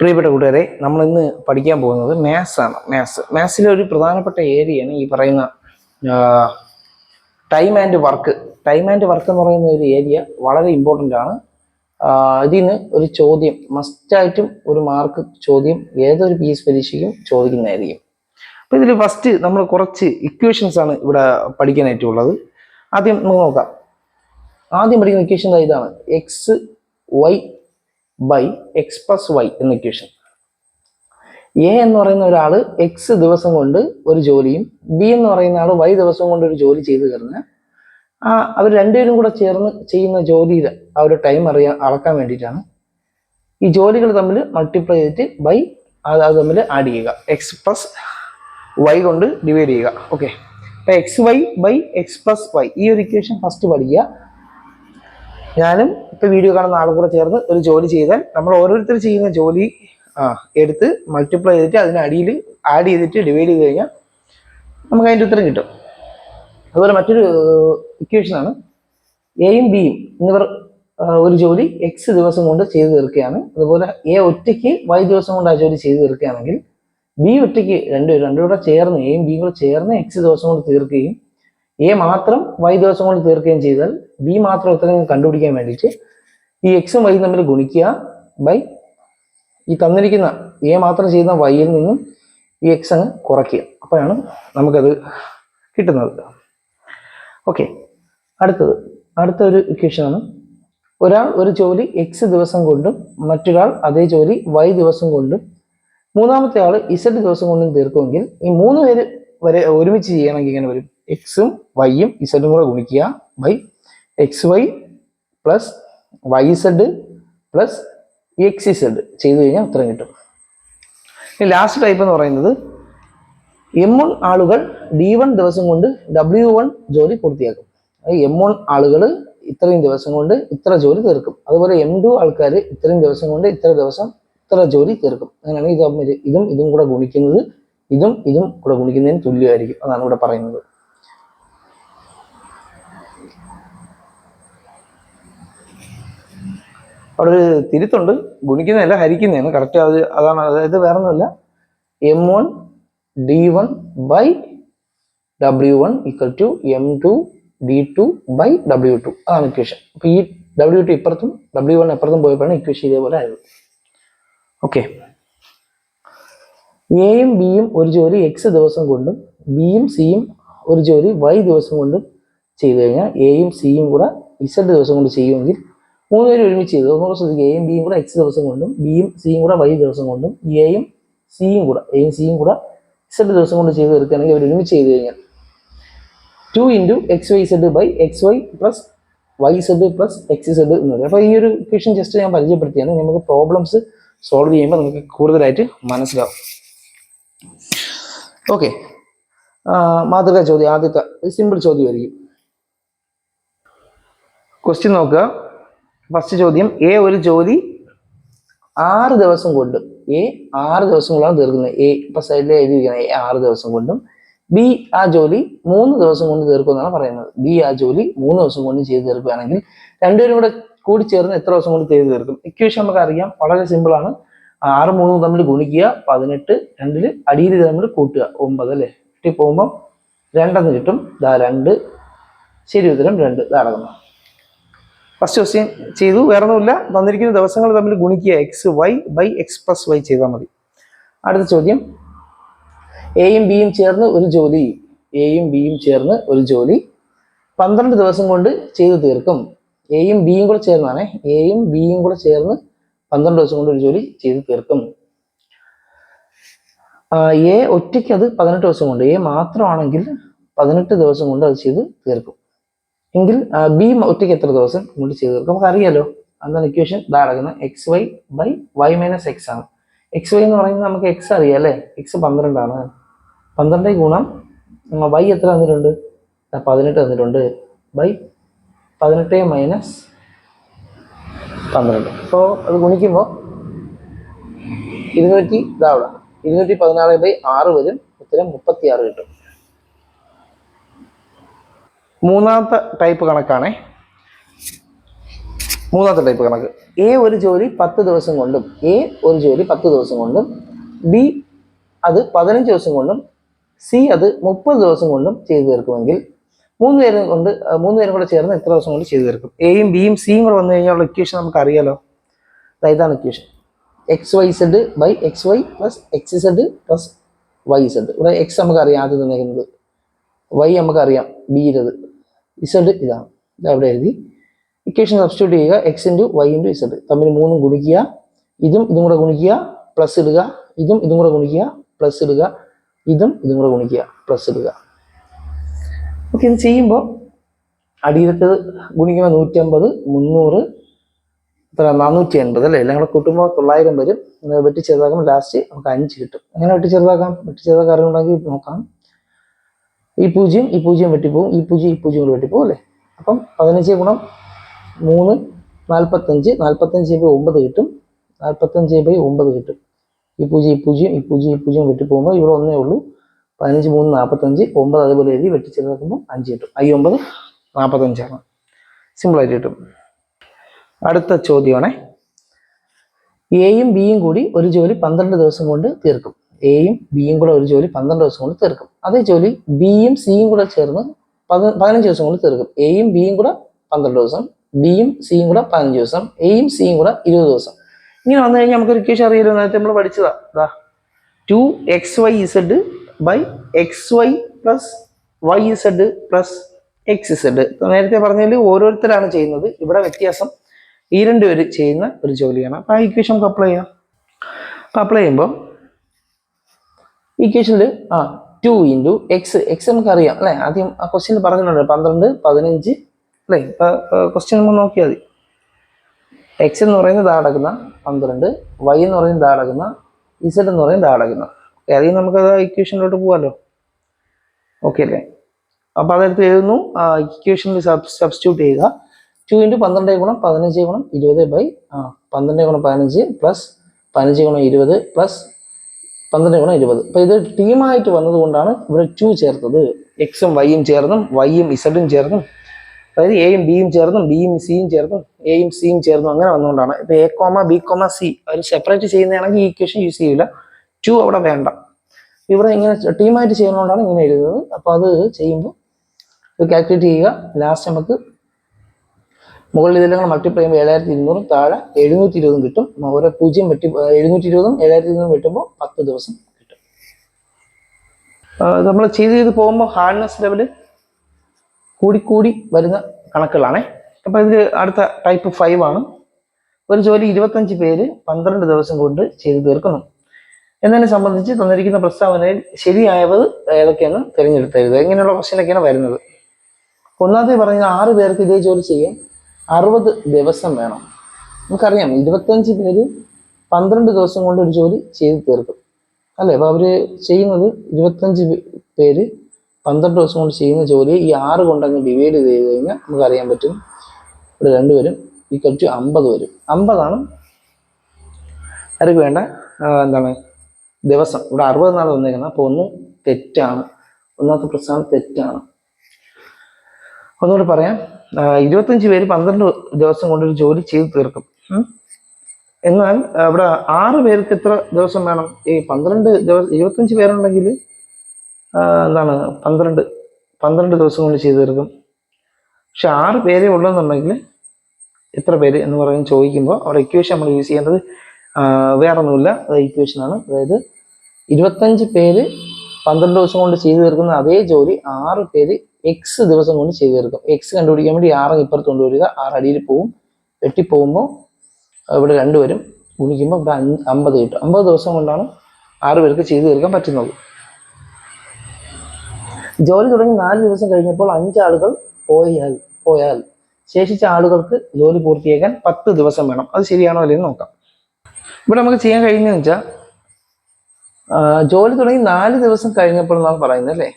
പ്രിയപ്പെട്ട കൂട്ടുകാരെ നമ്മൾ ഇന്ന് പഠിക്കാൻ പോകുന്നത് മാത്സ് ആണ്. മാത്സ് മാത്സിലെ ഒരു പ്രധാനപ്പെട്ട ഏരിയയാണ് ഈ പറയുന്ന time and work time and work എന്ന് പറയുന്ന ഒരു ഏരിയ വളരെ ഇമ്പോർട്ടന്റ് ആണ്. ഇതിന് ഒരു ചോദ്യം മസ്റ്റായിട്ടും ഒരു മാർക്ക് ചോദ്യം ഏതൊരു പി എസ് പരീക്ഷയ്ക്കും ചോദിക്കുന്നതായിരിക്കും. അപ്പോൾ ഇതിൽ ഫസ്റ്റ് നമ്മൾ കുറച്ച് ഇക്വേഷൻസ് ആണ് ഇവിടെ പഠിക്കാനായിട്ടുള്ളത് ആദ്യം നമുക്ക് നോക്കാം. ആദ്യം പഠിക്കുന്ന ഇക്വേഷൻ ഇതാണ്. X Y by X plus Y എന്ന ഇക്വേഷൻ എ എന്ന് പറയുന്ന ഒരാൾ എക്സ് ദിവസം കൊണ്ട് ഒരു ജോലിയും ബി എന്ന് പറയുന്ന ആൾ വൈ ദിവസം കൊണ്ട് ഒരു ജോലി ചെയ്തു തരുന്ന ആ അവർ രണ്ടുപേരും കൂടെ ചേർന്ന് ചെയ്യുന്ന ജോലിയിൽ ആ ഒരു ടൈം അറിയാൻ അളക്കാൻ വേണ്ടിയിട്ടാണ്. ഈ ജോലികൾ തമ്മിൽ മൾട്ടിപ്ലൈ ചെയ്തിട്ട് ബൈ അത് അത് തമ്മിൽ ആഡ് ചെയ്യുക. എക്സ് പ്ലസ് വൈ കൊണ്ട് ഡിവൈഡ് ചെയ്യുക. ഓക്കെ അപ്പം X Y by X plus Y ഈ ഒരു ഇക്വേഷൻ ഫസ്റ്റ് പഠിക്കുക. ഞാനും ഇപ്പൊ വീഡിയോ കാണുന്ന ആളും കൂടെ ചേർന്ന് ഒരു ജോലി ചെയ്താൽ നമ്മൾ ഓരോരുത്തർ ചെയ്യുന്ന ജോലി എടുത്ത് മൾട്ടിപ്ലൈ ചെയ്തിട്ട് അതിന് അടിയിൽ ആഡ് ചെയ്തിട്ട് ഡിവൈഡ് ചെയ്ത് കഴിഞ്ഞാൽ നമുക്ക് അതിന്റെ ഉത്തരം കിട്ടും. അതുപോലെ മറ്റൊരു ഇക്വേഷനാണ് എയും ബിയും എന്നിവർ ഒരു ജോലി എക്സ് ദിവസം കൊണ്ട് ചെയ്തു തീർക്കുകയാണ്. അതുപോലെ എ ഒറ്റയ്ക്ക് വൈ ദിവസം കൊണ്ട് ആ ജോലി ചെയ്തു തീർക്കുകയാണെങ്കിൽ ബി ഒറ്റയ്ക്ക് രണ്ട് രണ്ടുകൂടെ ചേർന്ന് എയും ബിയും കൂടെ ചേർന്ന് എക്സ് ദിവസം കൊണ്ട് തീർക്കുകയും എ മാത്രം വൈ ദിവസം കൊണ്ട് തീർക്കുകയും ചെയ്താൽ ബി മാത്രം ഉത്തരം കണ്ടുപിടിക്കാൻ വേണ്ടിയിട്ട് ഈ എക്സും വൈ തമ്മിൽ ഗുണിക്കുക ബൈ ഈ തന്നിരിക്കുന്ന എ മാത്രം ചെയ്യുന്ന വൈയിൽ നിന്നും ഈ എക്സ് അങ്ങ് കുറയ്ക്കുക. അപ്പോഴാണ് നമുക്കത് കിട്ടുന്നത്. ഓക്കെ അടുത്തത്. അടുത്ത ഒരു ഇക്വേഷനാണ് ഒരാൾ ഒരു ജോലി എക്സ് ദിവസം കൊണ്ടും മറ്റൊരാൾ അതേ ജോലി വൈ ദിവസം കൊണ്ടും മൂന്നാമത്തെ ആൾ ഇസഡ് ദിവസം കൊണ്ടും തീർക്കുമെങ്കിൽ ഈ മൂന്ന് പേര് വരെ ഒരുമിച്ച് ചെയ്യണമെങ്കിൽ ഇങ്ങനെ വരും. എക്സും വൈയും ഇസഡും കൂടെ ഗുണിക്കുക by X Y plus Y Z plus X Z ചെയ്തു കഴിഞ്ഞാൽ ഉത്തരം കിട്ടും. ഇനി ലാസ്റ്റ് ടൈപ്പ് എന്ന് പറയുന്നത് എം വൺ ആളുകൾ ഡി വൺ ദിവസം കൊണ്ട് ഡബ്ല്യു വൺ ജോലി പൂർത്തിയാക്കും. എം വൺ ആളുകൾ ഇത്രയും ദിവസം കൊണ്ട് ഇത്ര ജോലി തീർക്കും. അതുപോലെ എം ടു ആൾക്കാർ ഇത്രയും ദിവസം കൊണ്ട് ഇത്ര ദിവസം ഇത്ര ജോലി തീർക്കും. അങ്ങനെയാണ് ഇത് ഇതും ഇതും കൂടെ ഗുണിക്കുന്നത്. ഇതും ഇതും കൂടെ ഗുണിക്കുന്നതിന് തുല്യമായിരിക്കും. അതാണ് ഇവിടെ പറയുന്നത്. അവിടെ ഒരു തിരുത്തുണ്ട്. ഗുണിക്കുന്നതല്ല ഹരിക്കുന്നതാണ്. കറക്റ്റ് അത് അതാണ്. അതായത് വേറെ ഒന്നുമില്ല M one D one by W one equal to M two D two by W two അതാണ് ഇക്വേഷൻ അപ്പൊ ഈ ഡബ്ല്യു ടു ഇപ്പുറത്തും ഡബ്ല്യു വൺ അപ്പുറത്തും പോയപ്പോഴാണ് ഇക്വേഷൻ ഇതേപോലെ ആയത്. ഓക്കെ എയും ബിയും ഒരു ജോലി എക്സ് ദിവസം കൊണ്ടും ബിയും സിയും ഒരു ജോലി വൈ ദിവസം കൊണ്ടും ചെയ്തു കഴിഞ്ഞാൽ എയും സിയും കൂടെ ഇസഡ് ദിവസം കൊണ്ട് ചെയ്യുമെങ്കിൽ മൂന്ന് പേര് ഒരുമിച്ച് ചെയ്തു. ഒന്നുകൂടെ ശ്രദ്ധിക്കുക. എയും ബിയും കൂടെ എക്സ് ദിവസം കൊണ്ടും ബിയും സിയും കൂടെ വൈ ദിവസം കൊണ്ടും എയും സിയും കൂടെ എയും സിയും കൂടെ ഇസഡ് ദിവസം കൊണ്ട് ചെയ്ത് തീർക്കുകയാണെങ്കിൽ അവർ ഒരുമിച്ച് ചെയ്ത് കഴിഞ്ഞാൽ two into X Y Z by X Y plus Y Z plus X Z എന്ന് പറയും. അപ്പോൾ ഈ ഒരു ക്വസ്റ്റൻ ജസ്റ്റ് ഞാൻ പരിചയപ്പെടുത്തിയാണ്. നമുക്ക് പ്രോബ്ലംസ് സോൾവ് ചെയ്യുമ്പോൾ നമുക്ക് കൂടുതലായിട്ട് മനസ്സിലാവും. ഓക്കെ മാതൃക ചോദ്യം ആദ്യത്തെ സിമ്പിൾ ചോദ്യമായിരിക്കും. ക്വസ്റ്റ്യൻ നോക്കുക. ഫസ്റ്റ് ചോദ്യം എ ഒരു ജോലി ആറ് ദിവസം കൊണ്ടും എ ആറ് ദിവസം കൊണ്ടാണ് തീർക്കുന്നത്. എ ഇപ്പൊ സൈഡിൽ എഴുതിയിരിക്കുന്നത് എ ആറ് ദിവസം കൊണ്ടും ബി ആ ജോലി മൂന്ന് ദിവസം കൊണ്ട് തീർക്കുമെന്നാണ് പറയുന്നത്. ബി ആ ജോലി മൂന്ന് ദിവസം കൊണ്ട് ചെയ്ത് തീർക്കുകയാണെങ്കിൽ രണ്ടുപേരും കൂടെ കൂടി ചേർന്ന് എത്ര ദിവസം കൊണ്ട് ചെയ്ത് തീർക്കും? ഇക്വേഷൻ നമുക്ക് അറിയാം വളരെ സിമ്പിൾ ആണ്. ആറ് മൂന്ന് തമ്മിൽ ഗുണിക്കുക പതിനെട്ട് രണ്ടിൽ അടിയിൽ തമ്മിൽ കൂട്ടുക. ഒമ്പത് അല്ലേ? കിട്ടി പോകുമ്പോൾ രണ്ടെന്ന് കിട്ടും. ദാ രണ്ട്. ശരി ഉത്തരം രണ്ട്. അടങ്ങുന്നു ഫസ്റ്റ് ക്വസ്റ്റ്യൻ ചെയ്തു. വേറെ ഒന്നുമില്ല തന്നിരിക്കുന്ന ദിവസങ്ങൾ തമ്മിൽ ഗുണിക്കുക. X Y by X plus Y ചെയ്താൽ മതി. അടുത്ത ചോദ്യം. എയും ബിയും ചേർന്ന് ഒരു ജോലി. എയും ബിയും ചേർന്ന് ഒരു ജോലി. പന്ത്രണ്ട് ദിവസം കൊണ്ട് ചെയ്തു തീർക്കും. എയും ബിയും കൂടെ ചേർന്നാണ്. എയും ബിയും കൂടെ ചേർന്ന് പന്ത്രണ്ട് ദിവസം കൊണ്ട് ഒരു ജോലി ചെയ്തു തീർക്കും. എ ഒറ്റയ്ക്ക് അത് പതിനെട്ട് ദിവസം കൊണ്ട്. എ മാത്രമാണെങ്കിൽ പതിനെട്ട് ദിവസം കൊണ്ട് അത് ചെയ്ത് തീർക്കും. എങ്കിൽ ബി ഒറ്റയ്ക്ക് എത്ര ദിവസം കൊണ്ട് ചെയ്ത് തീർക്കും? നമുക്ക് അറിയാലോ എന്താണ് ഇക്വേഷൻ ഇതാ കിടക്കുന്നത് X Y by Y minus X ആണ്. എക്സ് വൈ എന്ന് പറയുന്നത് നമുക്ക് എക്സ് അറിയാം അല്ലേ? എക്സ് പന്ത്രണ്ടാണ്. പന്ത്രണ്ട് ഗുണം വൈ എത്ര തന്നിട്ടുണ്ട്? പതിനെട്ട് തന്നിട്ടുണ്ട്. ബൈ പതിനെട്ട് മൈനസ് പന്ത്രണ്ട്. അപ്പോൾ അത് ഗുണിക്കുമ്പോൾ ഇരുന്നൂറ്റി ഇതാവണം ഇരുന്നൂറ്റി പതിനാറ് ബൈ ആറ് വരും. ഉത്തരം മുപ്പത്തി ആറ് കിട്ടും. മൂന്നാമത്തെ ടൈപ്പ് കണക്കാണേ. മൂന്നാമത്തെ ടൈപ്പ് കണക്ക്. എ ഒരു ജോലി പത്ത് ദിവസം കൊണ്ടും എ ഒരു ജോലി പത്ത് ദിവസം കൊണ്ടും ബി അത് പതിനഞ്ച് ദിവസം കൊണ്ടും സി അത് മുപ്പത് ദിവസം കൊണ്ടും ചെയ്തു തീർക്കുമെങ്കിൽ മൂന്ന് പേരും കൊണ്ട് മൂന്ന് പേരും കൂടെ ചേർന്ന് എത്ര ദിവസം കൊണ്ട് ചെയ്തു തീർക്കും? എയും ബിയും സിയും കൂടെ വന്നു കഴിഞ്ഞാൽ ഇക്വേഷൻ നമുക്ക് അറിയാലോ ഇതാണ് equation X Y Z by X Y plus X Z plus Y Z ഇവിടെ എക്സ് നമുക്ക് അറിയാം ആദ്യം തന്നേക്കുന്നത്. വൈ നമുക്കറിയാം ബിയിലത് ഇസഡ് ഇതാണ്. ഇത് അവിടെ എഴുതി. ഇക്വേഷൻ സബ്സ്റ്റിറ്റ്യൂട്ട് ചെയ്യുക. X into Y into Z തമ്മിൽ മൂന്നും ഗുണിക്കുക. ഇതും ഇതും കൂടെ ഗുണിക്കുക. പ്ലസ് ഇടുക. ഇതും ഇതും കൂടെ ഗുണിക്കുക. പ്ലസ് ഇടുക. ഇതും ഇതും കൂടെ ഗുണിക്കുക. പ്ലസ് ഇടുക. ഓക്കെ ഇത് ചെയ്യുമ്പോൾ അടിയിലത്തത് ഗുണിക്കുമ്പോൾ നൂറ്റമ്പത് മുന്നൂറ് എത്ര? നാനൂറ്റി എൺപത് അല്ലേ? എല്ലാം കൂടെ കൂട്ടുമ്പോൾ തൊള്ളായിരം വരും. വെട്ടി ചെറുതാക്കുമ്പോൾ ലാസ്റ്റ് നമുക്ക് അഞ്ച് കിട്ടും. അങ്ങനെ വെട്ടി ചെറുതാക്കാം? വെട്ടി ചെറുതാക്കാൻ അറിവുണ്ടെങ്കിൽ നോക്കാം. ഈ പൂജ്യം ഈ പൂജ്യം വെട്ടിപ്പോവും ഈ പൂജ്യം ഈ പൂജ്യം കൂടി വെട്ടിപ്പോവും അല്ലേ? അപ്പം പതിനഞ്ച് ഗുണം മൂന്ന് നാൽപ്പത്തഞ്ച് നാൽപ്പത്തഞ്ച് ബൈ ഒമ്പത് കിട്ടും. നാൽപ്പത്തഞ്ച് ബൈ ഒമ്പത് കിട്ടും. ഈ പൂജ്യം ഈ പൂജ്യം ഈ പൂജ്യം ഈ പൂജ്യം വെട്ടിപ്പോകുമ്പോൾ ഇവിടെ ഒന്നേ ഉള്ളൂ. പതിനഞ്ച് മൂന്ന് നാൽപ്പത്തഞ്ച് ഒമ്പത് അതേപോലെ എഴുതി വെട്ടിച്ചെറുതാക്കുമ്പോൾ അഞ്ച് കിട്ടും. ഐ ഒമ്പത് നാൽപ്പത്തഞ്ചാണ് സിമ്പിളായിട്ട് കിട്ടും. അടുത്ത ചോദ്യമാണേ. എയും ബിയും കൂടി ഒരു ജോലി പന്ത്രണ്ട് ദിവസം കൊണ്ട് തീർക്കും. എയും ബിയും കൂടെ ഒരു ജോലി പന്ത്രണ്ട് ദിവസം കൊണ്ട് തീർക്കും. അതേ ജോലി ബിയും സിയും കൂടെ ചേർന്ന് പതി- പതിനഞ്ച് ദിവസം കൊണ്ട് തീർക്കും. എയും ബിയും കൂടെ പന്ത്രണ്ട് ദിവസം ബിയും സിയും കൂടെ പതിനഞ്ച് ദിവസം എയും സിയും കൂടെ ഇരുപത് ദിവസം. ഇങ്ങനെ വന്നു കഴിഞ്ഞാൽ നമുക്ക് ഒരു ഇക്വേഷൻ അറിയാലോ നേരത്തെ നമ്മൾ പഠിച്ചതാ. ഇതാ two X Y Z by X Y plus Y Z plus X Z നേരത്തെ പറഞ്ഞതിൽ ഓരോരുത്തരാണ് ചെയ്യുന്നത്. ഇവിടെ വ്യത്യാസം ഈ രണ്ട് പേര് ചെയ്യുന്ന ഒരു ജോലിയാണ്. അപ്പോൾ ആ ഇക്വേഷൻ നമുക്ക് അപ്ലൈ ചെയ്യാം. അപ്പോൾ അപ്ലൈ ചെയ്യുമ്പോൾ ഇക്വേഷനിൽ ആ ടു ഇന്റു എക്സ് എക്സ് നമുക്ക് അറിയാം അല്ലേ? ആദ്യം ആ ക്വസ്റ്റ്യൻ പറഞ്ഞിട്ടുണ്ട് പന്ത്രണ്ട് പതിനഞ്ച് അല്ലേ? ക്വസ്റ്റ്യൻ നമ്മൾ നോക്കിയാൽ മതി. എക്സ് എന്ന് പറയുന്നത് ഇതാ അടക്കുന്ന പന്ത്രണ്ട് വൈ എന്ന് പറയുന്നത് ഇതാ അടക്കുന്ന ഇസഡ് എന്ന് പറയുന്നത് ഇതാ അടക്കുന്ന ഓക്കെ അതിൽ നമുക്ക് അത് ഇക്വേഷനിലോട്ട് പോകാമല്ലോ ഓക്കെ അല്ലേ? അപ്പോൾ അതെടുത്ത് എഴുതുന്നു ഇക്വേഷനിൽ സബ് സബ്സ്റ്റിറ്റ്യൂട്ട് ചെയ്യുക. ടു ഇന്റു പന്ത്രണ്ട് ഗുണം പതിനഞ്ച് ഗുണം ഇരുപത് ബൈ ആ പന്ത്രണ്ട് ഗുണം പതിനഞ്ച് പ്ലസ് പതിനഞ്ച് ഗുണം ഇരുപത് പ്ലസ് പന്ത്രണ്ട് ഗുണം ഇരുപത്. അപ്പോൾ ഇത് ടീമായിട്ട് വന്നതുകൊണ്ടാണ് ഇവിടെ ടു ചേർത്തത്. എക്സും വൈയും ചേർന്നും വൈയും ഇസഡും ചേർന്നും അതായത് എയും ബിയും ചേർന്നും ബിയും സിയും ചേർന്നും എയും സിയും ചേർന്നും അങ്ങനെ വന്നുകൊണ്ടാണ് ഇപ്പോൾ A comma B comma C our separate ചെയ്യുന്നതാണെങ്കിൽ ഈ ഇക്വേഷൻ യൂസ് ചെയ്യില്ല ടു അവിടെ വേണ്ട. ഇവിടെ ഇങ്ങനെ ടീമായിട്ട് ചെയ്യുന്നതുകൊണ്ടാണ് ഇങ്ങനെ എഴുതുന്നത്. അപ്പോൾ അത് ചെയ്യുമ്പോൾ ഇത് കാൽക്കുലേറ്റ് ചെയ്യുക. ലാസ്റ്റ് നമുക്ക് മുകളിൽ ഇതെല്ലാം മൾട്ടിപ്ലൈ ചെയ്യുമ്പോൾ ഏഴായിരത്തി ഇരുന്നൂറും താഴെ എഴുന്നൂറ്റി ഇരുപതും കിട്ടും ഓരോ പൂജ്യം വെട്ടി എഴുന്നൂറ്റി ഇരുപതും ഏഴായിരത്തി ഇരുന്നൂറും വെട്ടുമ്പോൾ പത്ത് ദിവസം കിട്ടും. നമ്മൾ ചെയ്ത് ചെയ്ത് പോകുമ്പോൾ ഹാർഡ്നെസ് ലെവൽ കൂടിക്കൂടി വരുന്ന കണക്കുകളാണേ. അപ്പോൾ ഇതിൽ അടുത്ത ടൈപ്പ് ഫൈവ് ആണ്. ഒരു ജോലി ഇരുപത്തഞ്ച് പേര് പന്ത്രണ്ട് ദിവസം കൊണ്ട് ചെയ്തു തീർക്കുന്നു. എന്നതിനെ സംബന്ധിച്ച് തന്നിരിക്കുന്ന പ്രസ്താവനയിൽ ശരിയായത് ഏതൊക്കെയാണ് തിരഞ്ഞെടുത്തരുത്. ഇങ്ങനെയുള്ള ക്വസ്റ്റ്യനൊക്കെയാണ് വരുന്നത്. ഒന്നാമത്തെ പറഞ്ഞാൽ ആറ് പേർക്ക് ഇതേ ജോലി ചെയ്യാൻ അറുപത് ദിവസം വേണം. നമുക്കറിയാം ഇരുപത്തഞ്ച് പേര് പന്ത്രണ്ട് ദിവസം കൊണ്ട് ഒരു ജോലി ചെയ്ത് തീർക്കും. അല്ലേ? അപ്പോൾ അവർ ചെയ്യുന്നത് ഇരുപത്തഞ്ച് പേര് പന്ത്രണ്ട് ദിവസം കൊണ്ട് ചെയ്യുന്ന ജോലി ഈ ആറ് കൊണ്ടങ്ങ് ഡിവൈഡ് ചെയ്ത് കഴിഞ്ഞാൽ നമുക്ക് അറിയാൻ പറ്റും. ഇവിടെ രണ്ടുപേരും ഈക്വൽ ടു അമ്പത് വരും. അമ്പതാണ് അവർക്ക് വേണ്ട? എന്താണ്? ദിവസം. ഇവിടെ അറുപത് നാൾ വന്നേക്കുന്നത്. അപ്പോൾ ഒന്ന് തെറ്റാണ്. ഒന്നാമത്തെ പ്രസ്ഥാനം തെറ്റാണ്. ഒന്നുകൂടി പറയാം. ഇരുപത്തഞ്ച് പേര് പന്ത്രണ്ട് ദിവസം കൊണ്ടൊരു ജോലി ചെയ്ത് തീർക്കും. എന്നാൽ അവിടെ ആറ് പേർക്ക് എത്ര ദിവസം വേണം? ഈ പന്ത്രണ്ട് ദിവസം ഇരുപത്തഞ്ച് പേരുണ്ടെങ്കിൽ എന്താണ് പന്ത്രണ്ട് പന്ത്രണ്ട് ദിവസം കൊണ്ട് ചെയ്തു തീർക്കും. പക്ഷെ ആറ് പേരെ ഉള്ളെന്നുണ്ടെങ്കിൽ എത്ര പേര് എന്ന് പറയുന്നത് ചോദിക്കുമ്പോൾ അവിടെ ഇക്വേഷൻ നമ്മൾ യൂസ് ചെയ്യേണ്ടത് വേറൊന്നുമില്ല. അത് ഇക്വേഷനാണ് അതായത് ഇരുപത്തഞ്ച് പേര് പന്ത്രണ്ട് ദിവസം കൊണ്ട് ചെയ്തു തീർക്കുന്ന അതേ ജോലി ആറ് പേര് എക്സ് ദിവസം കൊണ്ട് ചെയ്തു തീർക്കും എക്സ് കണ്ടുപിടിക്കാൻ വേണ്ടി ആറ് ഇപ്പുറത്ത് കൊണ്ടുവരിക. ആറ് അടിയിൽ പോവും. വെട്ടിപ്പോകുമ്പോൾ ഇവിടെ രണ്ടുപേരും ഗുണിക്കുമ്പോൾ ഇവിടെ അഞ്ച് അമ്പത് കിട്ടും. അമ്പത് ദിവസം കൊണ്ടാണ് ആറ് പേർക്ക് ചെയ്തു തീർക്കാൻ പറ്റുന്നത്. ജോലി തുടങ്ങി നാല് ദിവസം കഴിഞ്ഞപ്പോൾ അഞ്ചാളുകൾ പോയാൽ പോയാൽ ശേഷിച്ച ആളുകൾക്ക് ജോലി പൂർത്തിയാക്കാൻ പത്ത് ദിവസം വേണം. അത് ശരിയാണോ അല്ലെന്ന് നോക്കാം. ഇവിടെ നമുക്ക് ചെയ്യാൻ കഴിയുന്നതെന്ന് വെച്ചാൽ ജോലി തുടങ്ങി നാല് ദിവസം കഴിഞ്ഞപ്പോൾ എന്നാണ് പറയുന്നത് അല്ലേ?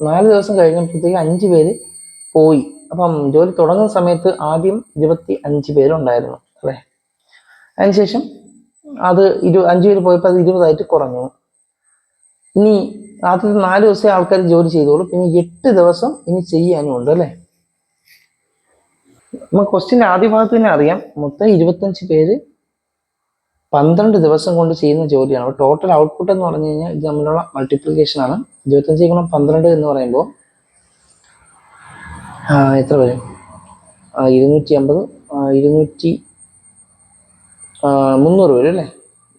നാല് ദിവസം കഴിഞ്ഞപ്പോഴത്തേക്ക് അഞ്ച് പേര് പോയി. അപ്പം ജോലി തുടങ്ങുന്ന സമയത്ത് ആദ്യം ഇരുപത്തി അഞ്ച് പേരുണ്ടായിരുന്നു അല്ലേ? അതിനുശേഷം അത് ഇരു അഞ്ച് പേര് പോയപ്പോൾ അത് ഇരുപതായിട്ട് കുറഞ്ഞു. ഇനി ആദ്യത്തെ നാല് ദിവസം ആൾക്കാർ ജോലി ചെയ്തോളൂ. പിന്നെ എട്ട് ദിവസം ഇനി ചെയ്യാനും ഉണ്ട് അല്ലേ? നമുക്ക് ക്വസ്റ്റ്യൻ ആദ്യ ഭാഗത്ത് തന്നെ അറിയാം. മൊത്തം ഇരുപത്തഞ്ച് പേര് പന്ത്രണ്ട് ദിവസം കൊണ്ട് ചെയ്യുന്ന ജോലിയാണ്. അപ്പോൾ ടോട്ടൽ ഔട്ട്പുട്ട് എന്ന് പറഞ്ഞു കഴിഞ്ഞാൽ ഇത് തമ്മിലുള്ള മൾട്ടിപ്ലിക്കേഷൻ ആണ്. ഇരുപത്തഞ്ച് ഗുണം പന്ത്രണ്ട് എന്ന് പറയുമ്പോൾ എത്ര വരും? ഇരുന്നൂറ്റി അമ്പത് ഇരുന്നൂറ്റി മുന്നൂറ് വരും അല്ലേ?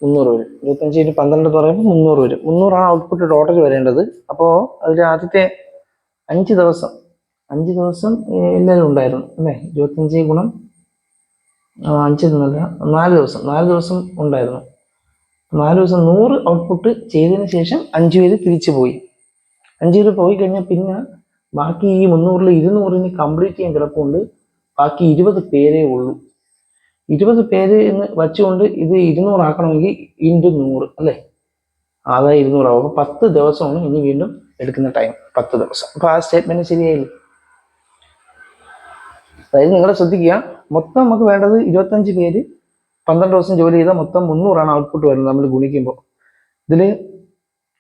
മുന്നൂറ് വരും. ഇരുപത്തഞ്ച് ഇന്റു പന്ത്രണ്ട് എന്ന് പറയുമ്പോൾ മുന്നൂറ് വരും. മുന്നൂറാണ് ഔട്ട്പുട്ട് ടോട്ടൽ വരേണ്ടത്. അപ്പോൾ അതിൽ ആദ്യത്തെ അഞ്ച് ദിവസം അഞ്ച് ദിവസം എല്ലാവരും ഉണ്ടായിരുന്നു അല്ലേ? ഇരുപത്തഞ്ച് ഗുണം ആ, അഞ്ച് എന്നല്ല നാല് ദിവസം നാല് ദിവസം ഉണ്ടായിരുന്നു. നാല് ദിവസം നൂറ് ഔട്ട്പുട്ട് ചെയ്തതിന് ശേഷം അഞ്ച് പേര് തിരിച്ചു പോയി. അഞ്ച് പേര് പോയി കഴിഞ്ഞാൽ പിന്നെ ബാക്കി ഈ മുന്നൂറിൽ ഇരുന്നൂറിന് കംപ്ലീറ്റ് ചെയ്യാൻ കിടപ്പുണ്ട്. ബാക്കി ഇരുപത് പേരേ ഉള്ളൂ. ഇരുപത് പേര് എന്ന് വച്ചുകൊണ്ട് ഇത് ഇരുന്നൂറാക്കണമെങ്കിൽ ഇന്റു നൂറ് അല്ലേ? അതായത് ഇരുന്നൂറാവും. അപ്പോൾ പത്ത് ദിവസമാണ് ഇനി വീണ്ടും എടുക്കുന്ന ടൈം പത്ത് ദിവസം. അപ്പോൾ ആ സ്റ്റേറ്റ്മെന്റ് ശരിയായില്ലേ? അതായത് നിങ്ങൾ ശ്രദ്ധിക്കുക. മൊത്തം നമുക്ക് വേണ്ടത് ഇരുപത്തഞ്ച് പേര് പന്ത്രണ്ട് ദിവസം ജോലി ചെയ്താൽ മൊത്തം മുന്നൂറാണ് ഔട്ട്പുട്ട് വരുന്നത് നമ്മൾ ഗുണിക്കുമ്പോൾ. ഇതിൽ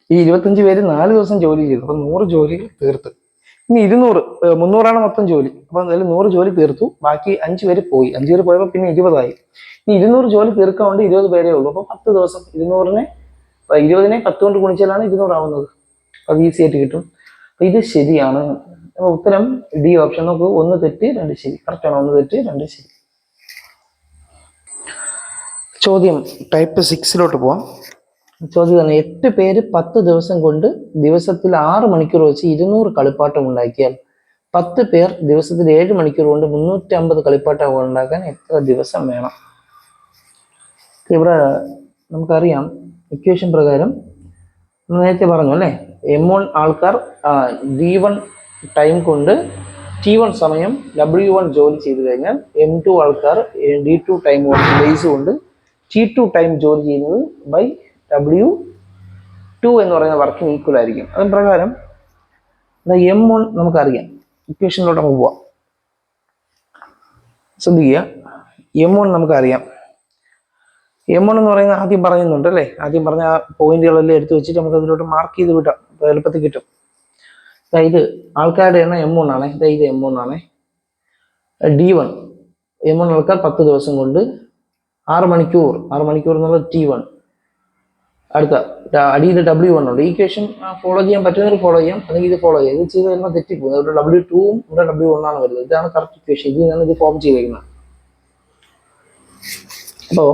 ഈ ഇരുപത്തഞ്ച് പേര് നാല് ദിവസം ജോലി ചെയ്തു. അപ്പം നൂറ് ജോലി തീർത്ത്. ഇനി ഇരുന്നൂറ് മുന്നൂറാണ് മൊത്തം ജോലി. അപ്പം അതിൽ നൂറ് ജോലി തീർത്തു. ബാക്കി അഞ്ച് പേര് പോയി. അഞ്ച് പേര് പോയപ്പോൾ പിന്നെ ഇരുപതായി. ഇനി ഇരുന്നൂറ് ജോലി തീർക്കാൻ വേണ്ടി ഇരുപത് പേരേ ഉള്ളൂ. അപ്പോൾ പത്ത് ദിവസം ഇരുന്നൂറിനെ ഇരുപതിനെ പത്ത് കൊണ്ട് ഗുണിച്ചാലാണ് ഇരുന്നൂറാവുന്നത്. അത് ഈസി ആയിട്ട് കിട്ടും. അപ്പം ഇത് ശരിയാണ്. ഉത്തരം ഡി ഓപ്ഷൻ നോക്കൂ. ഒന്ന് തെറ്റ് രണ്ട് ശരി. കറക്റ്റ് ആണ്? ഒന്ന് തെറ്റ് രണ്ട് ശരി. ചോദ്യം ടൈപ്പ് സിക്സിലോട്ട് പോവാം. ചോദ്യം തന്നെ എട്ട് പേര് പത്ത് ദിവസം കൊണ്ട് ദിവസത്തിൽ ആറ് മണിക്കൂർ വെച്ച് ഇരുന്നൂറ് കളിപ്പാട്ടം ഉണ്ടാക്കിയാൽ പത്ത് പേർ ദിവസത്തിൽ ഏഴ് മണിക്കൂർ കൊണ്ട് മുന്നൂറ്റി അമ്പത് കളിപ്പാട്ടം ഉണ്ടാക്കാൻ എത്ര ദിവസം വേണം? ഇവിടെ നമുക്കറിയാം ഇക്വേഷൻ പ്രകാരം. നേരത്തെ പറഞ്ഞു അല്ലേ? എം ആൾക്കാർ ഡി വൺ ടൈം കൊണ്ട് ടി വൺ സമയം ഡബ്ല്യു വൺ ജോലി ചെയ്ത് കഴിഞ്ഞാൽ എം ടു ആൾക്കാർ ഡി ടു ടൈം ബേസ് കൊണ്ട് ടി ടു ടൈം ജോലി ചെയ്യുന്നത് ബൈ ഡബ്ല്യു ടു എന്ന് പറയുന്ന വർക്കിന് ഈക്വൽ ആയിരിക്കും. അതിന് പ്രകാരം എം വൺ നമുക്കറിയാം. ഇക്വേഷനിലോട്ട് നമുക്ക് പോവാം. ശ്രദ്ധിക്കുക. എം വൺ നമുക്കറിയാം. എം വൺ എന്ന് പറയുന്നത് ആദ്യം പറയുന്നുണ്ട് അല്ലേ? ആദ്യം പറഞ്ഞ ആ പോയിന്റുകളെല്ലാം എടുത്തു വെച്ചിട്ട് നമുക്ക് അതിലോട്ട് മാർക്ക് ചെയ്ത് അപ്പോൾ എളുപ്പത്തിൽ കിട്ടും. ഇത് ആൾക്കാരുടെ എണ്ണം എം മൂന്നാണ് ഇത് എം മൂന്നാണ് ഡി വൺ എം മൂന്ന് ആൾക്കാർ പത്ത് ദിവസം കൊണ്ട് ആറ് മണിക്കൂർ. ആറ് മണിക്കൂർ എന്നുള്ളത് ടി വൺ അടുത്ത അടിയിൽ ഡബ്ല്യു വൺ ഉണ്ട്. ഈ ക്വേഷൻ ഫോളോ ചെയ്യാൻ പറ്റുന്നവർ ഫോളോ ചെയ്യാം. അല്ലെങ്കിൽ ഇത് ഫോളോ ചെയ്യാം. ഇത് ചെയ്ത് വരുമ്പോൾ തെറ്റിപ്പോകും. ഇവിടെ ഡബ്ല്യു ടൂവും ഇവിടെ ഡബ്ല്യു വൺ ആണ് വരുന്നത്. ഇതാണ് കറക്റ്റ് ഇക്വേഷൻ ഇതിൽ നിന്നാണ് ഇത് ഫോം ചെയ്തേക്കുന്നത്. അപ്പോൾ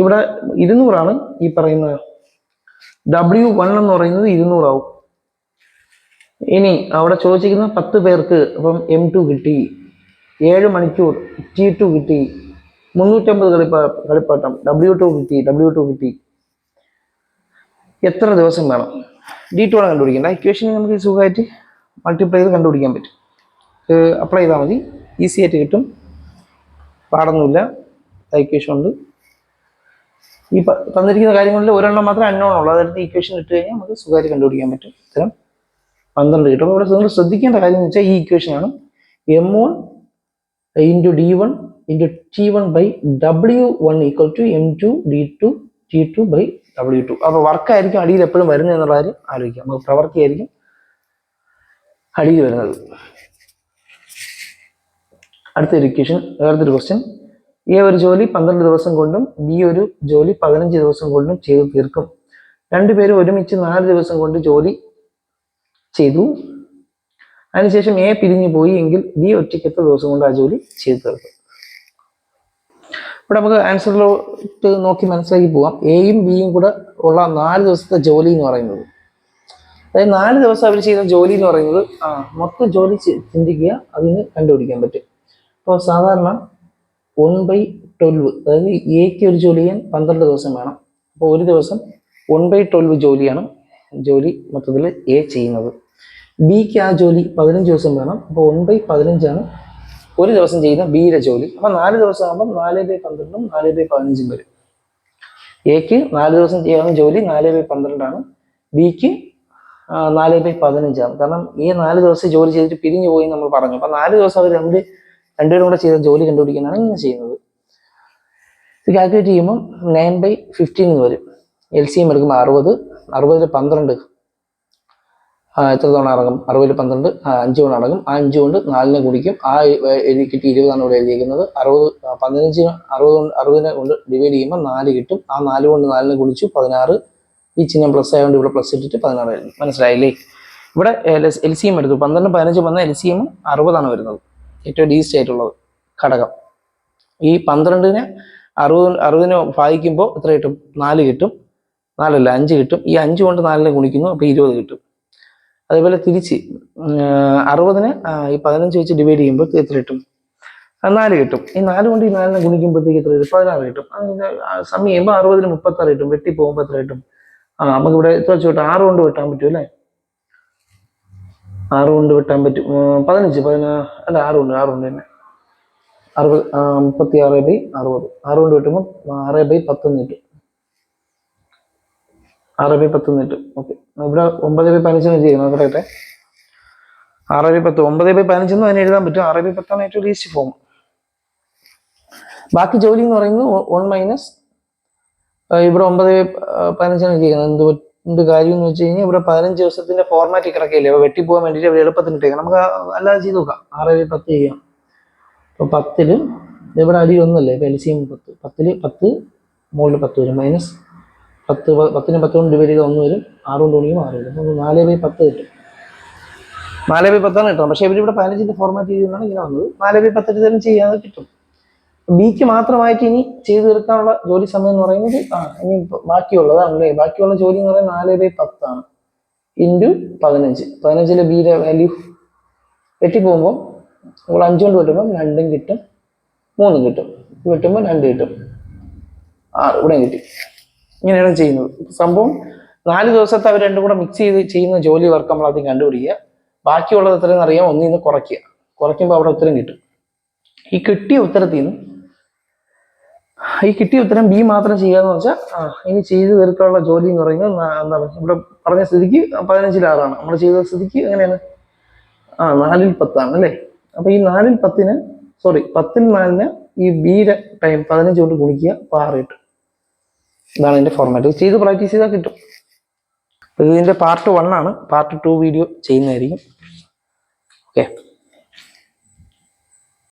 ഇവിടെ ഇരുന്നൂറാണ് ഈ പറയുന്ന ഡബ്ല്യു വൺ എന്ന് പറയുന്നത് ഇരുന്നൂറാവും. ഇനി അവിടെ ചോദിച്ചിരിക്കുന്ന പത്ത് പേർക്ക് അപ്പം എം ടു കിട്ടി. ഏഴ് മണിക്കൂർ ടി ടു കിട്ടി. മുന്നൂറ്റമ്പത് കളിപ്പാ കളിപ്പാട്ടം. ഡബ്ല്യു ടു കിട്ടി ഡബ്ല്യു ടു കിട്ടി. എത്ര ദിവസം വേണം? ഡി ടു ആണ് കണ്ടുപിടിക്കേണ്ട ഇക്വേഷൻ നമുക്ക് സുഖമായിട്ട് മൾട്ടിപ്ലൈ ചെയ്ത് കണ്ടുപിടിക്കാൻ പറ്റും. അപ്ലൈ ചെയ്താൽ മതി. ഈസി ആയിട്ട് കിട്ടും. പാടൊന്നുമില്ല. ഇക്വേഷൻ ഉണ്ട്. ഈ തന്നിരിക്കുന്ന കാര്യങ്ങളിൽ ഒരെണ്ണം മാത്രമേ അൺനോൺ ഉള്ളൂ. അതെടുത്ത് ഇക്വേഷൻ ഇട്ട് കഴിഞ്ഞാൽ നമുക്ക് സുഖമായിട്ട് കണ്ടുപിടിക്കാൻ പറ്റും. ഇത്തരം പന്ത്രണ്ട് കിട്ടും. ഇവിടെ നിങ്ങൾ ശ്രദ്ധിക്കേണ്ട കാര്യം എന്ന് വെച്ചാൽ ഈ ഇക്വേഷനാണ് M one into D one into T one by W one equal to M two D two T two by W two അപ്പോൾ വർക്കായിരിക്കും അടിയിൽ എപ്പോഴും വരുന്നത് എന്നുള്ള കാര്യം ആലോചിക്കാം. നമുക്ക് പ്രവർത്തിയായിരിക്കും അടിയിൽ വരുന്നത്. അടുത്തൊരു ഇക്വേഷൻ അടുത്തൊരു ക്വസ്റ്റ്യൻ ഈ ഒരു ജോലി പന്ത്രണ്ട് ദിവസം കൊണ്ടും ബി ഒരു ജോലി പതിനഞ്ച് ദിവസം കൊണ്ടും ചെയ്തു തീർക്കും. രണ്ടുപേരും ഒരുമിച്ച് നാല് ദിവസം കൊണ്ട് ജോലി ചെയ്തു. അതിനുശേഷം എ പിരിഞ്ഞു പോയി എങ്കിൽ ബി ഒറ്റയ്ക്ക് എത്ര ദിവസം കൊണ്ട് ആ ജോലി ചെയ്തു തീർക്കും ഇവിടെ നമുക്ക് ആൻസറിലോട്ട് നോക്കി മനസ്സിലാക്കി പോവാം. എയും ബിയും കൂടെ ഉള്ള നാല് ദിവസത്തെ ജോലി എന്ന് പറയുന്നത്. അതായത് നാല് ദിവസം അവർ ചെയ്യുന്ന ജോലി എന്ന് പറയുന്നത് ആ മൊത്തം ജോലി ചിന്തിക്കുക അതിന് കണ്ടുപിടിക്കാൻ പറ്റും. അപ്പോൾ സാധാരണ വൺ ബൈ ട്വൽവ് അതായത് എക്ക് ഒരു ജോലി ചെയ്യാൻ പന്ത്രണ്ട് ദിവസം വേണം. അപ്പോൾ ഒരു ദിവസം വൺ ബൈ ട്വൽവ് ജോലിയാണ് ജോലി മൊത്തത്തിൽ എ ചെയ്യുന്നത്. ബിക്ക് ആ ജോലി പതിനഞ്ച് ദിവസം വേണം. അപ്പോൾ വൺ ബൈ പതിനഞ്ചാണ് ഒരു ദിവസം ചെയ്യുന്ന ബിയുടെ ജോലി. അപ്പോൾ നാല് ദിവസം ആകുമ്പോൾ നാല് ബൈ പന്ത്രണ്ടും നാല് ബൈ പതിനഞ്ചും വരും. എക്ക് നാല് ദിവസം ചെയ്യാവുന്ന ജോലി നാല് ബൈ പന്ത്രണ്ടാണ്. ബിക്ക് നാല് ബൈ പതിനഞ്ചാണ്. കാരണം ഈ നാല് ദിവസം ജോലി ചെയ്തിട്ട് പിരിഞ്ഞു പോയി നമ്മൾ പറഞ്ഞു. അപ്പം നാല് ദിവസം അവർ രണ്ട് രണ്ടുപേരും കൂടെ ചെയ്ത ജോലി കണ്ടുപിടിക്കാനാണ് ഇങ്ങനെ ചെയ്യുന്നത്. ഇത് കാൽക്കുലേറ്റ് ചെയ്യുമ്പോൾ നയൻ ബൈ ഫിഫ്റ്റീൻ എന്ന് വരും. എൽ സി എം എടുക്കുമ്പോൾ അറുപത് അറുപതിൽ പന്ത്രണ്ട് എത്ര തവണ ഇറങ്ങും അറുപതിൽ പന്ത്രണ്ട് അഞ്ച് കൊണ്ട് അടങ്ങും. ആ അഞ്ച് കൊണ്ട് നാലിനെ കുടിക്കും ആ എഴുതി കിട്ടി ഇരുപതാണ് ഇവിടെ എഴുതിയിരിക്കുന്നത്. അറുപത് പതിനഞ്ച് അറുപത് കൊണ്ട് അറുപതിനെ കൊണ്ട് ഡിവൈഡ് ചെയ്യുമ്പോൾ നാല് കിട്ടും. ആ നാല് കൊണ്ട് നാലിനെ കുടിച്ചു പതിനാറ്. ഈ ചിഹ്നം പ്ലസ് ആയതുകൊണ്ട് ഇവിടെ പ്ലസ് ഇട്ടിട്ട് പതിനാറ് എഴുതി മനസ്സിലായില്ലേ? ഇവിടെ എൽ സി എം എടുത്തു. പന്ത്രണ്ട് പതിനഞ്ച് വന്ന എൽ സി എം അറുപതാണ് വരുന്നത്. ഏറ്റവും ഡീസ്റ്റ് ആയിട്ടുള്ളത് ഘടകം. ഈ പന്ത്രണ്ടിന് അറുപത് അറുപതിനെ ഭാഗിക്കുമ്പോൾ എത്ര കിട്ടും? നാല് കിട്ടും. നാലല്ല അഞ്ച് കിട്ടും. ഈ അഞ്ച് കൊണ്ട് നാലിനെ ഗുണിക്കുന്നു അപ്പോൾ ഇരുപത് കിട്ടും. അതേപോലെ തിരിച്ച് അറുപതിന് ഈ പതിനഞ്ച് വെച്ച് ഡിവൈഡ് ചെയ്യുമ്പോൾ എത്ര കിട്ടും? നാല് കിട്ടും. ഈ നാല് കൊണ്ട് ഈ നാലിനെ ഗുണിക്കുമ്പോഴത്തേക്ക് എത്ര കിട്ടും? പതിനാറ് കിട്ടും. അങ്ങനെ സമയം ചെയ്യുമ്പോൾ അറുപതിന് മുപ്പത്താറ് കിട്ടും. വെട്ടി പോകുമ്പോൾ എത്ര കിട്ടും? ആ നമുക്ക് ഇവിടെ എത്ര വെച്ച് ആറ് കൊണ്ട് വെട്ടാൻ പറ്റും അല്ലേ? ആറ് കൊണ്ട് വെട്ടാൻ പറ്റും. പതിനഞ്ച് പതിനാ അല്ല ആറ് കൊണ്ട് ആറ് കൊണ്ട് തന്നെ. അറുപത് മുപ്പത്തി ആറ് ബൈ അറുപത്. ആറ് കൊണ്ട് വെട്ടുമ്പോൾ ആറ് ബൈ പത്തൊന്ന് കിട്ടും. ആറ് ബൈ പത്ത് എന്നിട്ട് ഓക്കെ ഇവിടെ ഒമ്പത് ബൈ പതിനഞ്ചെന്ന് ചെയ്യും നോക്കട്ടെ. ആറ് ബൈ പത്ത്. ഒമ്പത് ബൈ പതിനഞ്ചെന്ന് തന്നെ എഴുതാൻ പറ്റും. ആറ് ബൈ പത്താണ് ഏറ്റവും ലീസ്റ്റ് ഫോം ബാക്കി ജോലി എന്ന് പറയുന്നത് വൺ മൈനസ് ഇവിടെ ഒമ്പത് പതിനഞ്ചാണ് ചെയ്യുന്നത്. എന്ത് എന്ത് കാര്യം എന്ന് വെച്ച് കഴിഞ്ഞാൽ ഇവിടെ പതിനഞ്ച് ദിവസത്തിന്റെ ഫോർമാറ്റ് കിടക്കില്ലേ അപ്പൊ വെട്ടിപ്പോകാൻ വേണ്ടിയിട്ട് ഇവിടെ എളുപ്പത്തിന് ഇട്ടേക്കാം നമുക്ക് അല്ലാതെ ചെയ്ത് നോക്കാം. ആറ് ബൈ പത്ത് ചെയ്യാം. അപ്പൊ പത്തിൽ ഇവിടെ അടി ഒന്നല്ലേ? ഇപ്പൊ എൽ സി എം പത്ത്. പത്തിൽ പത്ത് മുകളിൽ പത്ത് വരും. മൈനസ് പത്ത് പത്തിനും പത്ത് കൊണ്ട് ഡിവൈഡ് ചെയ്താൽ ഒന്ന് വരും ആറ് കൊണ്ട് ഗുണിക്കും ആറ് വരും. അപ്പോൾ നാല് ബൈ പത്ത് കിട്ടും. നാല് ബൈ പത്താണ് കിട്ടുന്നത് പക്ഷേ ഇവരിവിടെ പതിനഞ്ചിന്റെ ഫോർമാറ്റ് ചെയ്തുകൊണ്ടാണ് ഇങ്ങനെ വന്നത്. നാല് ബൈ പത്ത് തരം ചെയ്യാതെ കിട്ടും. ബിക്ക് മാത്രമായിട്ട് ഇനി ചെയ്തു തീർക്കാനുള്ള ജോലി സമയം എന്ന് പറയുന്നത് ആ ഇനി ബാക്കിയുള്ളതാണ് ബാക്കിയുള്ളതാണല്ലേ ബാക്കിയുള്ള ജോലി എന്ന് പറയുന്നത് നാല് ബൈ പത്താണ്. ഇന്റു പതിനഞ്ച്. പതിനഞ്ചിലെ ബിയുടെ വാല്യൂ വെട്ടിപ്പോകുമ്പോൾ നമ്മൾ അഞ്ചു കൊണ്ട് വെട്ടുമ്പോൾ രണ്ടും കിട്ടും മൂന്നും കിട്ടും. വെട്ടുമ്പോൾ രണ്ട് കിട്ടും. ആറ്. ഇവിടെയും കിട്ടി. ഇങ്ങനെയാണ് ചെയ്യുന്നത്. സംഭവം നാല് ദിവസത്തെ അവർ രണ്ടും കൂടെ മിക്സ് ചെയ്ത് ചെയ്യുന്ന ജോലി വർക്ക് നമ്മൾ ആദ്യം കണ്ടുപിടിക്കുക. ബാക്കിയുള്ളത് എത്രയെന്ന് അറിയാം ഒന്നിൽ നിന്ന് കുറയ്ക്കുക. കുറയ്ക്കുമ്പോൾ അവിടെ ഉത്തരം കിട്ടും. ഈ കിട്ടിയ ഉത്തരത്തിൽ നിന്ന് ഈ കിട്ടിയ ഉത്തരം ബി മാത്രം ചെയ്യാന്ന് വെച്ചാൽ ആ ഇനി ചെയ്തു തീർക്കാനുള്ള ജോലി എന്ന് പറയുന്നത് എന്താ എന്താണ് ഇവിടെ പറഞ്ഞ സ്ഥിതിക്ക് പതിനഞ്ചിൽ ആറാണ് നമ്മൾ ചെയ്ത സ്ഥിതിക്ക് എങ്ങനെയാണ്? ആ നാലിൽ പത്താണ് അല്ലേ? അപ്പൊ ഈ നാലിൽ പത്തിന് സോറി പത്തിൽ നാലിന് ഈ ബിയുടെ ടൈം പതിനഞ്ച് കൊണ്ട് ഗുണിക്കുക അപ്പൊ ആറ് കിട്ടും. ഇതാണ് ഇതിന്റെ ഫോർമാറ്റ് ചെയ്ത് പ്രാക്ടീസ് ചെയ്താൽ കിട്ടും. ഇതിന്റെ പാർട്ട് വൺ ആണ്. പാർട്ട് ടു വീഡിയോ ചെയ്യുന്നതായിരിക്കും. ഓക്കെ